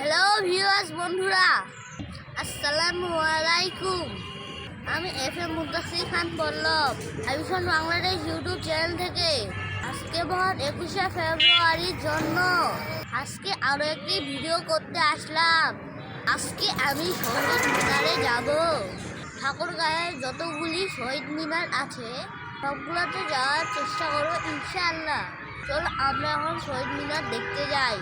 Hello viewers বন্ধুরা। আসসালামু আলাইকুম। আমি F M Mudassir Khan Pallab iVision Bangladesh YouTube channel থেকে। আজকে মহান একুশে ফেব্রুয়ারির জন্য আজকে আরও একটি ভিডিও করতে আসলাম। আজকে আমি শহীদ মিনারে যাব। ঠাকুরগাঁয়ের যতগুলি শহীদ মিনার আছে, সবগুলোতে যাওয়ার চেষ্টা করব, ইনশাআল্লাহ। চলো, আমরা এখন শহীদ মিনার দেখতে যাই।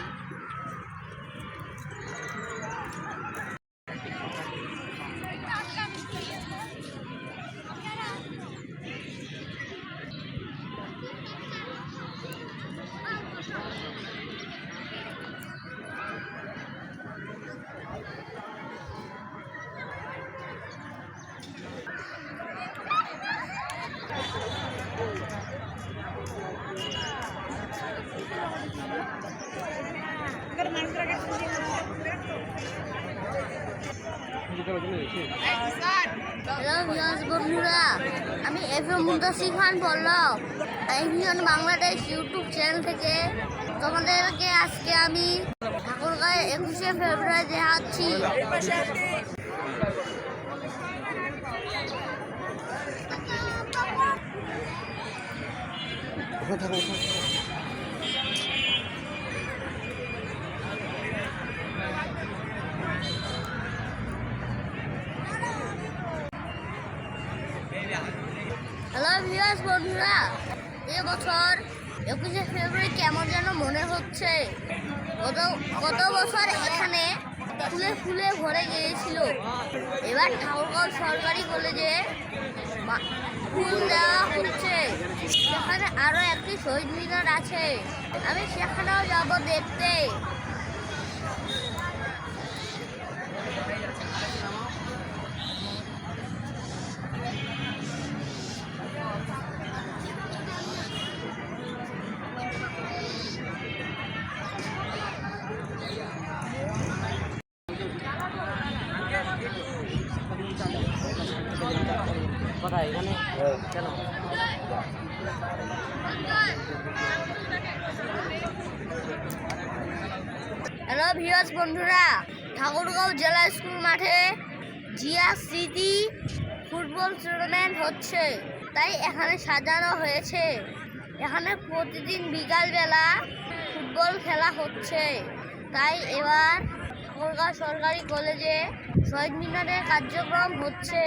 আমি F M Mudassir Khan iVision Bangladesh YouTube channel থেকে তোমাদেরকে আজকে আমি ঠাকুরগাঁয়ে একুশে ফেব্রুয়ারি দেখাচ্ছি। হ্যালো ভিউয়ার্স বন্ধুরা, এবছর একুশে ফেব্রুয়ারি কেমন যেন মনে হচ্ছে। গত গত বছর এখানে ফুলে ফুলে ভরে গিয়েছিল। এবার ঠাকুরগাঁও সরকারি কলেজে ফুল দেওয়া হচ্ছে। সেখানে আরও একটি শহীদ মিনার আছে। আমি সেখানেও যাব দেখতে। কেন? হ্যালো ভিউয়ার্স, বন্ধুরা, ঠাকুরগাঁও জেলা স্কুল মাঠে জিয়া স্মৃতি ফুটবল টুর্নামেন্ট হচ্ছে। তাই এখানে সাজানো হয়েছে। এখানে প্রতিদিন বিকালবেলা ফুটবল খেলা হচ্ছে। তাই এবার ঠাকুরগাঁও সরকারি কলেজে শহীদ মিনারের কার্যক্রম হচ্ছে।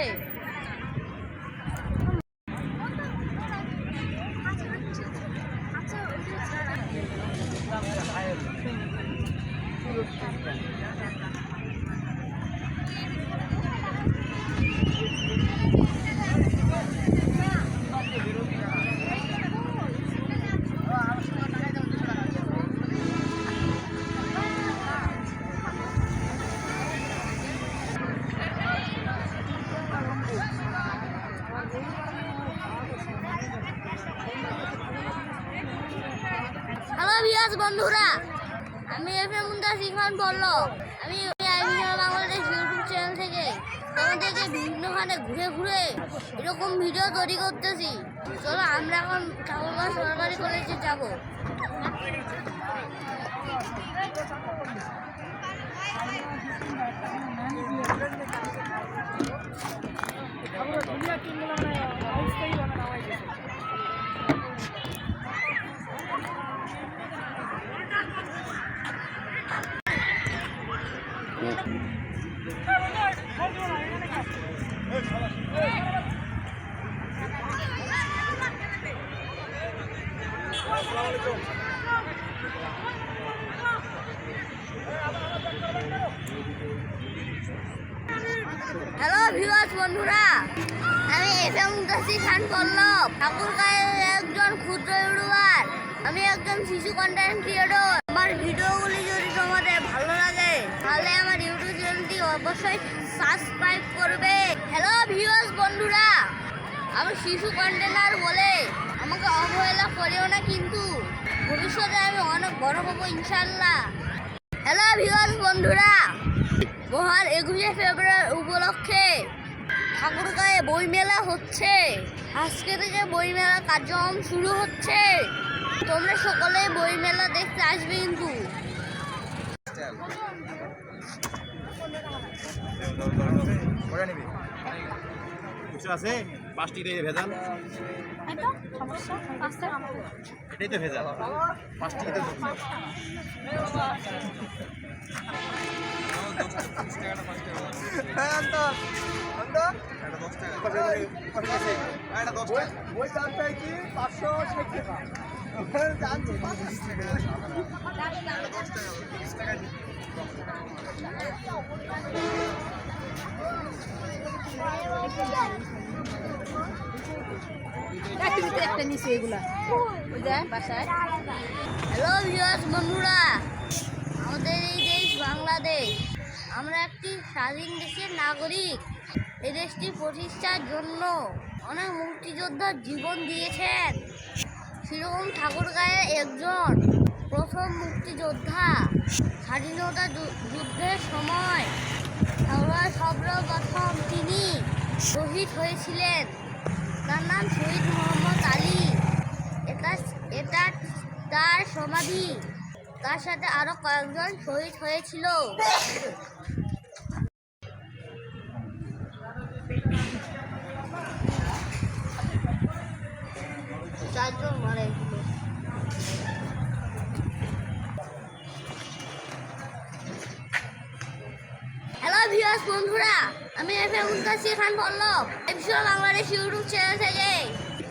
ভিউয়ার্স বন্ধুরা, আমি এফ এম খান বলল আমি বাংলাদেশ ইউটিউব চ্যানেল থেকে তোমাদেরকে বিভিন্নখানে ঘুরে ঘুরে এরকম ভিডিও তৈরি করতেছি। চলো আমরা এখন ঠাকুরগাঁও সরকারি কলেজে যাব। হ্যালো ভিউয়ার্স বন্ধুরা। আমি এফ এম মুন্তাসির খান পল্লব ঠাকুরগাঁয়ের একজন ক্ষুদ্র ইউটিউবার। আমি একজন শিশু কন্টেন্ট ক্রিয়েটর আমার ভিডিওগুলি যদি তোমাদের ভালো লাগে, তাহলে আমার ইউটিউব চ্যানেলটি অবশ্যই সাবস্ক্রাইব করবে। হ্যালো ভিউয়ার্স বন্ধুরা। আমি শিশু কন্টেনার বলে, আমাকে অবহেলা করেও না কিন্তু। ভবিষ্যতে আমি অনেক বড় হব ইনশাল্লাহ। হ্যালো ভিউয়ার্স বন্ধুরা। মহান একুশে ফেব্রুয়ারি উপলক্ষে ঠাকুরগাঁয়ে বইমেলা হচ্ছে। আজকে থেকে বইমেলা কার্যক্রম শুরু হচ্ছে। তোমরা সকলে বইমেলা দেখতে আসবে কিন্তু। আছে? পাঁচটি দিয়ে ভেজাল? এটাই তো ভেজাল। পাঁচটি তো ওই দামটাই কি পাঁচশো ষাট টাকা? তুমি তো আমাদের এই দেশ বাংলাদেশ। আমরা একটি স্বাধীন দেশের নাগরিক। এই দেশটি প্রতিষ্ঠার জন্য অনেক জীবন দিয়েছেন। সেরকম ঠাকুরগাঁয়ের একজন প্রথম মুক্তিযোদ্ধা। স্বাধীনতা যুদ্ধের সময় সর্বপ্রথম তিনি শহীদ হয়েছিলেন। নাম শহীদ মোহাম্মদ আলী। এটা এটা তার সমাধি। তার সাথে আরও কয়েকজন শহীদ হয়েছিল। মারা গেছিল হ্যালো ভিউয়ার্স বন্ধুরা। আমি F M Muntasir Khan Pallab episode Bangladesh YouTube channel থেকে।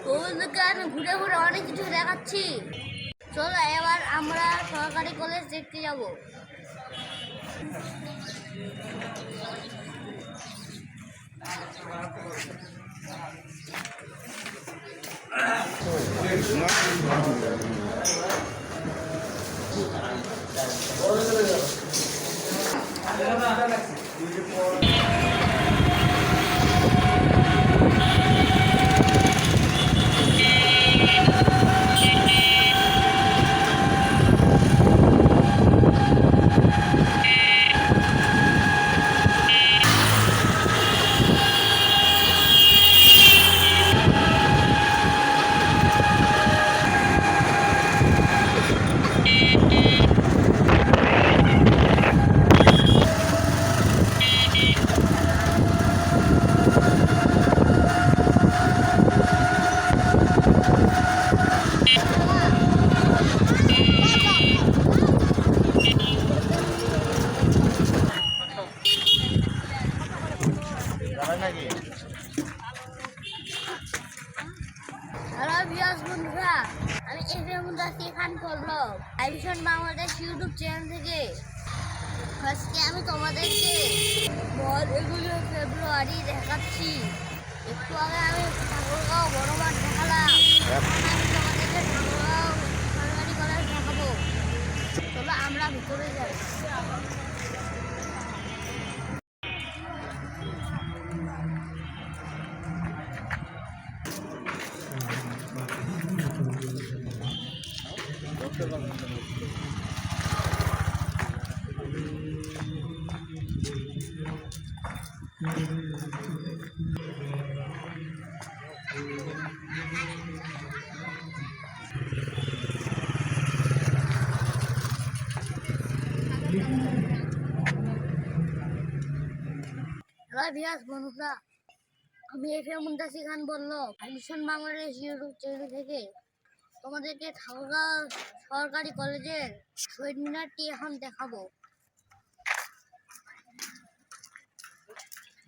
গোবিন্দকে ঘুরে ঘুরে অনেক কিছু দেখাচ্ছি। চলো এবার আমরা সরকারি কলেজ দেখতে যাব। যাবেন নাকি হ্যালো ভিউয়ার্স বন্ধুরা আমি F M Muntasir Khan Pallab iVision Bangladesh YouTube channel থেকে আজকে আমি তোমাদেরকে বল এগুলো ফেব্রুয়ারি দেখাচ্ছি। একটু আগে আমি ঠাকুরগাঁও বড় মাঠ দেখালাম এখন আমি তোমাদেরকে ঠাকুরগাঁও সরকারি কলেজ দেখাবো। চলো আমরা ভিতরে যাই। হ্যালো ভিউয়ার্স বন্ধুরা, আমি এফ মুন্তাসি খান বলল মিশন বাংলাদেশ ইউটিউব চ্যানেল থেকে। তোমাদেরকে ঠাকুরগাঁও সরকারি কলেজের শহীদ মিনারটি এখন দেখাবো।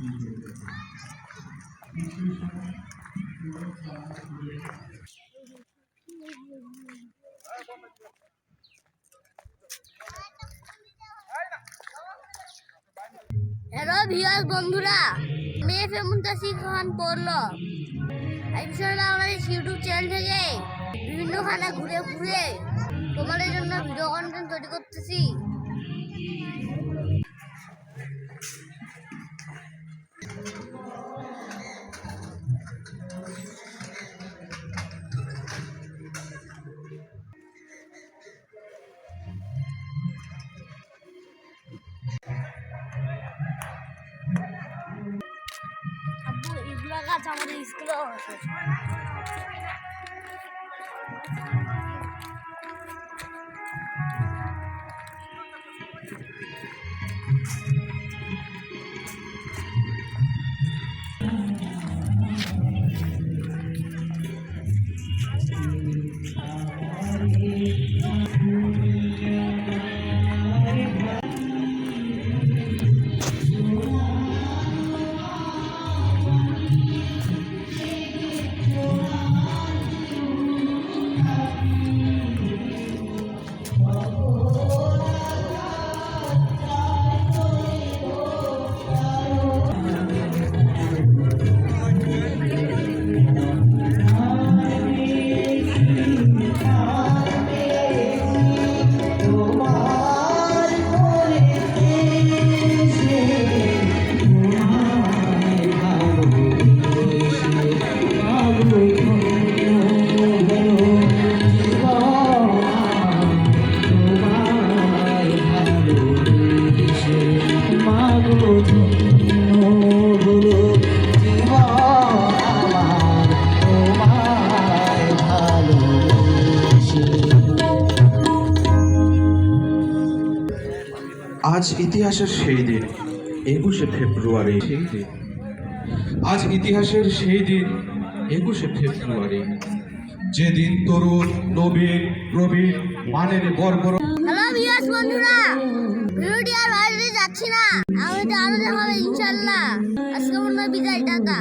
হ্যালো ভিউয়ার্স বন্ধুরা। আমি এফ এম মুন্তাসির খান পড়ল। আইপিসোড বাংলাদেশ ইউটিউব চ্যানেল থেকে বিভিন্ন ওখানে ঘুরে ঘুরে তোমাদের জন্য ভিডিও কন্টেন্ট তৈরি করতেছি। এগুলো গাছ আমাদের স্কুলেও আছে সেই দিন, একুশে ফেব্রুয়ারি। সেই দিন আজ ইতিহাসের সেই দিন, একুশে ফেব্রুয়ারি। যেদিন তরুণ, নবীন, প্রবীণ, মানের বর্বর বাইরে যাচ্ছি না। আমি তো আরও দেখাবো ইনশাল্লাহ আজকে বিদায়, টাটা।